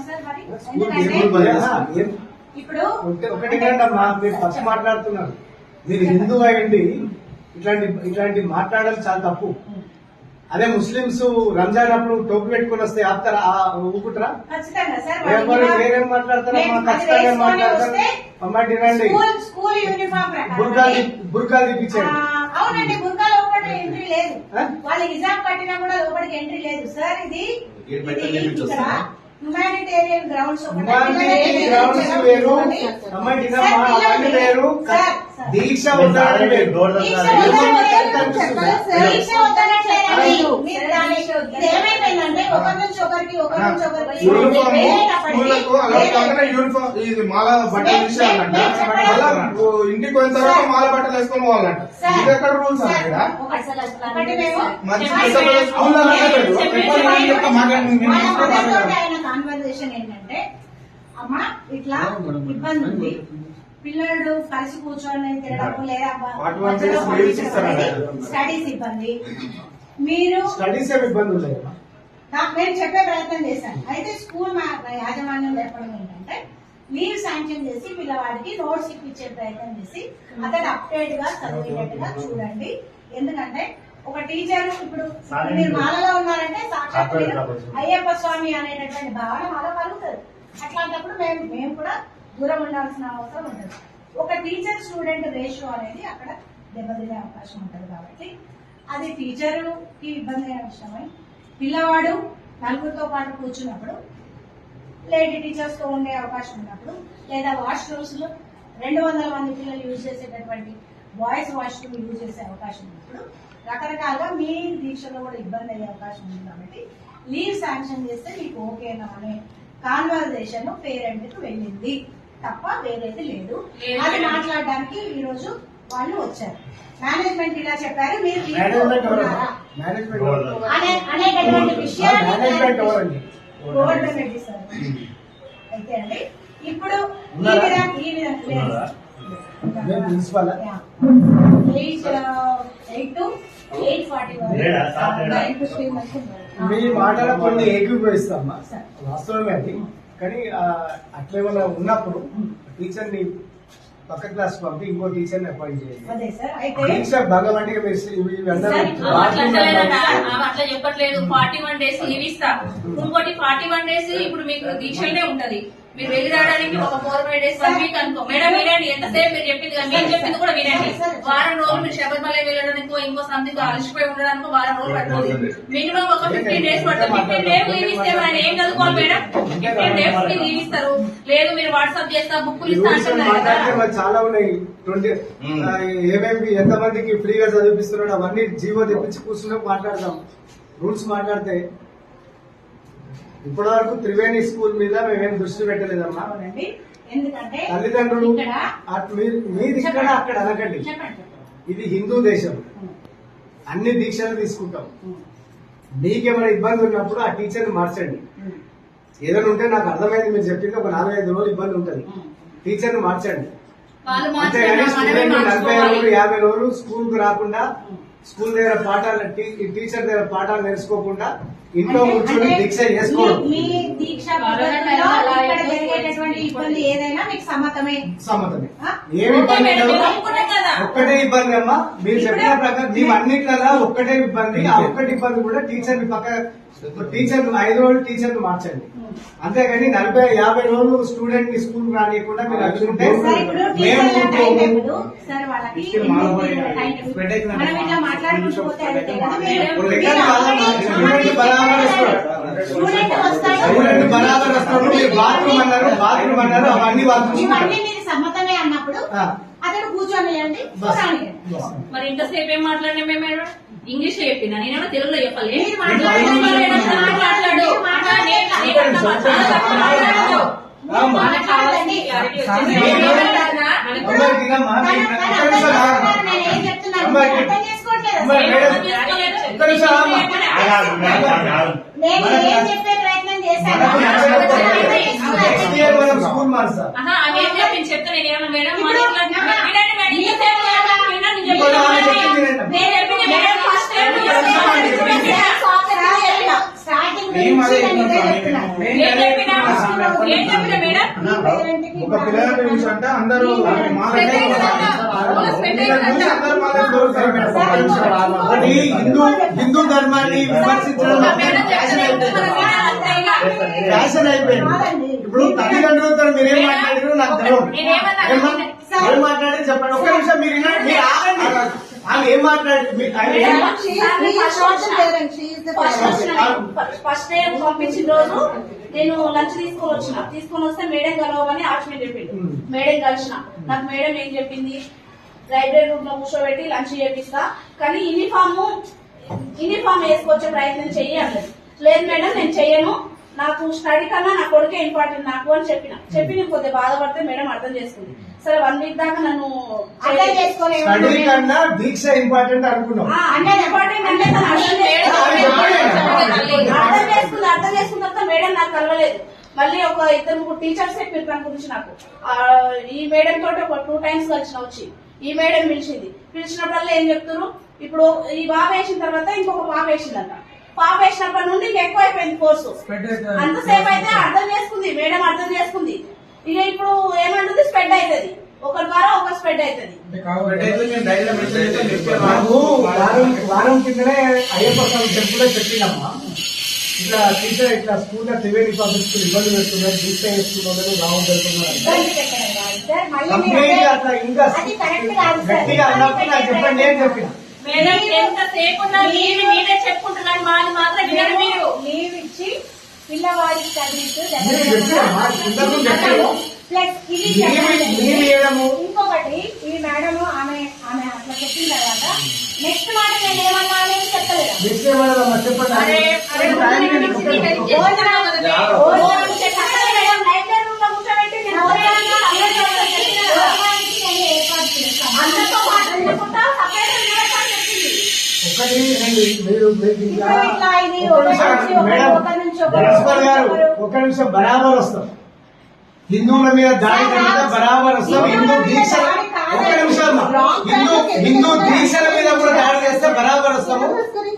Sir. మరి ఎందుకంటే ఇప్పుడు ఒకటి- మీరు మాట్లాడుతున్నారు. మీరు హిందూ అయ్యండి ఇట్లాంటి ఇట్లాంటి మాట్లాడడం చాలా తప్పు. అదే ముస్లింస్ రంజాన్ అప్పుడు టోపీ పెట్టుకుని వస్తే ఆపుతారా? ఆ, ఊపుకుంటారా? వేరేం మాట్లాడతారా? ఖచ్చితంగా బుర్కాలు బుర్కాలు తీపించండి ఆ, అవునండి బుర్కా లోపల ఎంట్రీ లేదు? వాళ్ళు హిజాబ్ కట్టినా కూడా లోపలికి ఎంట్రీ లేదు. సార్ ఇది హ్యుమానిటేరియన్ గ్రౌండ్స్ హ్యుమానిటీ గ్రౌండ్స్ వేరు. అమ్మ తినమ్మా అవన్నీ వేరు. దీక్ష వేరు. దాన్ని- ఇది ఏమైపోయిందంటే ఒకరి నుంచి ఒకరికి ఒకరి నుంచి ఒకరికి యూనిఫామ్. వేరేటప్పటికి స్కూళ్ళకు అలా కాకుండా యూనిఫామ్. ఇది మాల బట్టలు ఇంటికి పోయిన తర్వాత మాల బట్టలు వేసుకొని పోవాలంట. ఇది ఎక్కడ రూల్స్ అక్కడ? మంచి. పిల్లలు కాన్వర్సేషన్ ఏంటంటే అమ్మా ఇట్లా ఇబ్బంది ఉంది పిల్లడు కలిసి కూర్చొని తినడం లేదా. స్టడీస్ ఇబ్బంది. మీరు స్టడీస్ ఇబ్బంది నేను చెప్పే ప్రయత్నం చేశాను. అయితే స్కూల్ మా యాజమాన్యం చెప్పడం ఏంటంటే లీవ్ శాంక్షన్ చేసి పిల్లవాడికి నోట్స్ ఇప్పించే ప్రయత్నం చేసి అతను అప్డేట్గా చదివేటట్టుగా చూడండి. ఎందుకంటే ఒక టీచర్ ఇప్పుడు మీరు మాలలో ఉన్నారంటే సాక్షాత్ అయ్యప్ప స్వామి అనేటటువంటి భావన మాలో కలుగుతుంది అట్లాంటప్పుడు మేము మేము కూడా దూరం ఉండాల్సిన అవసరం ఉంటుంది. ఒక టీచర్ స్టూడెంట్ రేషియో అనేది అక్కడ దెబ్బతినే అవకాశం ఉంటుంది కాబట్టి అది టీచరుకి ఇబ్బంది అయిన విషయమై. పిల్లవాడు నలుగురితో పాటు కూర్చున్నప్పుడు లేడీ టీచర్స్తో ఉండే అవకాశం ఉన్నప్పుడు లేదా వాష్రూమ్స్లో రెండు వందల మంది పిల్లలు యూజ్ చేసేటటువంటి బాయ్స్ వాష్రూమ్ యూజ్ చేసే అవకాశం ఉన్నప్పుడు రకరకాలుగా మీ దీక్షలో కూడా ఇబ్బంది అయ్యే అవకాశం ఉంది కాబట్టి లీవ్ శాంక్షన్ చేస్తే మీకు ఓకేనా అనే కాన్వర్జేషన్ పేరెంట్కి వెళ్ళింది. తప్ప వేరేది లేదు. అది. మాట్లాడడానికి ఈ రోజు వాళ్ళు వచ్చారు. మేనేజ్మెంట్ ఇలా చెప్పారు. మీరు సార్ అయితే అండి ఇప్పుడు ఈ? విధంగా ఈ విధంగా ఉన్నారా? మేము principal. Eight eight two eight forty లేడా? సార్ లేడా? మీ మాటలు కొన్ని ఏకీభవిస్తామా. వాస్తవమే అది. కానీ ఆ, అట్లేమన్నా ఉన్నప్పుడు టీచర్ని పక్క క్లాస్ పంపి ఇంకో టీచర్ని అపాయింట్ చేయండి ఇవి- ఇవి అవి అట్లా అట్లా చెప్పట్లేదు. ఫార్టీ వన్ డేస్ లీవ్ ఇస్తా. ఇంకోటి ఫార్టీ వన్ డేస్ ఇప్పుడు మీకు దీక్షలనే ఉంటది. మీరు వెళ్ళి రావడానికి ఒక four five days one week అనుకో. మేడం వినండి ఎంతసేపు మీరు చెప్పింది కదా మేము చెప్పింది కూడా వినండి. వారం రోజులు మీరు శబరిమల వెళ్ళడానికో ఇంకో సంథింగ్ అలసిపోయి ఉండడానికి వారం రోజులు పడుతుంది. మినిమం ఒక ఫిఫ్టీన్ డేస్ పడుతుంది. ఫిఫ్టీన్ డేస్ లీవ్ ఇస్తే మనం ఏం చదువుకోవాలి మేడం? ఫిఫ్టీన్ డేస్కి లీవ్ ఇస్తారు. లేదు మీరు వాట్సాప్ చేస్తా బుక్కులు ఇస్తా రూల్స్ అంటున్నారు మాట్లాడితే కదా. మరి చాలా ఉన్నాయి. ట్వంటీ మ్మ్. ఏమేమి ఎంతమందికి ఫ్రీగా చదివిస్తున్నాడు అవన్నీ జీవో తెప్పించి కూర్చున్నా మాట్లాడదాం. రూల్స్ మాట్లాడితే ఇప్పటి వరకు త్రివేణి స్కూల్ మీద మేమేం దృష్టి పెట్టలేదమ్మా. అవునండి. ఎందుకంటే తల్లిదండ్రులు ఇక్కడ అట్ మీరు మీది ఇక్కడ అక్కడ అనకండి. చెప్పండి ఇది హిందూ దేశం. అన్ని దీక్షలు తీసుకుంటాం. మీకేమైనా ఇబ్బంది ఉన్నప్పుడు ఆ టీచర్ని మార్చండి. ఏదైనా ఉంటే నాకు అర్థమైంది మీరు చెప్పింది ఒక నాలుగైదు రోజులు ఇబ్బంది ఉంటుంది. టీచర్ని మార్చండి. వాళ్ళు అంతేగాని మార్చుకున్నా మనమే స్టూడెంట్ నలభై మార్చుకోవాలి. రోజులు యాభై రోజులు స్కూల్కు రాకుండా స్కూల్ దగ్గర పాఠాలు టీ- టీచర్ దగ్గర పాఠాలు నేర్చుకోకుండా ఇంట్లో కూర్చొని దీక్ష చేసుకోవడం. మీ దీక్ష పద్ధతిలో ఇక్కడ జరిగేటటువంటి ఇబ్బంది ఏదైనా మీకు సమ్మతమే. సమ్మతమే? ఏమి ఇబ్బంది. ఒక్కటే ఇబ్బంది అమ్మా. మీరు చెప్పిన ప్రకారం మేము అన్నిట్లలో ఒక్కటే ఇబ్బంది. ఆ ఒక్కటి ఇబ్బంది కూడా టీచర్ని పక్క టీచర్ ఐదు రోజులు టీచర్ని మార్చండి అంతేగాని నలభై యాభై రోజులు స్టూడెంట్ని స్కూల్ రానియకుండా మీరు అడుగుతుంటే ఇప్పుడు మేము స్టూడెంట్ బరాబర్ వస్తాడు. మీరు బాత్రూమ్ అన్నారు బాత్రూమ్ అన్నారు అవన్నీ వాళ్ళు ఇవన్నీ చూసుకుంటారు. మీరు సమ్మతమే అన్నప్పుడు. అతను ఇంతసేపు ఏం మాట్లాడినా మేము ఇంగ్లీష్లో చెప్పినా నేనేమో తెలుగులో చెప్పాలి. మాట్లాడు మాట్లాడు. నేను ఏం చెప్పే ప్రయత్నం చేశాను? చెప్తే నేను ఏమన్నా మేడం ఒక పిల్లగాడి నుంచి అంటే అందరూ అందరూ హిందూ హిందూ ధర్మాన్ని విమర్శించడం ఫ్యాషన్ అయిపోయింది ఇప్పుడు తల్లిదండ్రులతో మీరేం మాట్లాడారు నాకు తెలియదు ఏం మాట్లాడారు చెప్పండి ఒక్క నిమిషం మీరు వినండి. మీరు ఆగండి ఆమె ఏం మాట్లాడారు మీరు- ఫస్ట్ డే పంపించిన రోజు నేను లంచ్ తీసుకొని వచ్చిన తీసుకొని వస్తే మేడం కలవమని ఆశ్రమం చెప్పిండు Hmm. మేడం కలిసిన నాకు మేడం ఏం చెప్పింది లైబ్రరీ రూమ్లో కూర్చోబెట్టి లంచ్ చేపిస్తా. కానీ యూనిఫామ్ యూనిఫామ్ వేసుకొచ్చే ప్రయత్నం చెయ్యి అన్నది లేదు మేడం నేను చెయ్యను. నాకు స్టడీ కన్నా నా కొడుకే ఇంపార్టెంట్ నాకు అని చెప్పిన. చెప్పి నేను కొద్దిగా బాధపడితే మేడం అర్థం చేసుకుంది. సరే వన్ వీక్ దాకా నన్ను అర్థం చేసుకోలేము స్టడీ కన్నా దీక్ష ఇంపార్టెంట్ అనుకున్నాం ఆ, అంటే ఇంపార్టెంట్ అంటే తను అర్థం చేసుకోలేదు. అర్థం చేసుకుంది. అర్థం చేసుకున్న తర్వాత మేడం నాకు కలవలేదు. మళ్ళీ ఒక ఇద్దరు ముగ్గురు టీచర్స్ చెప్పారు దాని గురించి నాకు. ఈ మేడం తోటి ఒక టూ టైమ్స్ కలిసిన వచ్చి. ఈ మేడం పిలిచింది. పిలిచినప్పుడల్లా ఏం చెప్తారు? ఇప్పుడు ఈ బాబు వేసిన తర్వాత ఇంకొక పాప వేసిందంట. పాప వేసినప్పటి నుండి ఇంకా ఎక్కువ అయిపోయింది కోర్సు అంతసేపు అయితే అర్థం చేసుకుంది. మేడం అర్థం చేసుకుంది. ఇక ఇప్పుడు ఏమంటుంది? స్ప్రెడ్ అవుతుంది. ఒక ద్వారా ఒక స్ప్రెడ్ అవుతుంది. వారం వారం కిందనే అయ్యప్ప స్వామి టెంపుల్ చెప్పిందమ్మా ఇట్లా టీచర్ ఇట్లా స్కూల్లో త్రివేణి పబ్లిక్ స్కూల్ ఇబ్బంది పెడుతున్నారు దీక్ష చేస్తున్నారు రావడం జరుగుతున్నారు ఇబ్బంది పెట్టడం కాదు సార్. మళ్ళీ మీరు కంప్లీట్ అట్లా ఇంకా అది కరెక్ట్ కాదు సార్. గట్టిగా అన్నప్పుడు నాకు చెప్పండి ఏం చెప్పిన? మేడం ఎంత సేపు ఉన్నా మీరు మాది మాత్రం వినరు మీరు. లీవ్ ఇచ్చి చదివిస్తూ ప్లస్ ఇది చెప్పండి. ఇంకొకటి ఈ మేడం ఆమె ఆమె అట్లా చెప్పిన తర్వాత నెక్స్ట్ మాట నేను ఏమన్నా అనేది చెప్పలేదు? ఒక నిమిషం బరాబర్ వస్తాం. హిందువుల మీద దాడి జరిగితే బరాబర్ వస్తాం. హిందూ దీక్ష ఒక నిమిషం హిందూ హిందూ దీక్షల మీద కూడా దాడి చేస్తే బరాబర్ వస్తాము.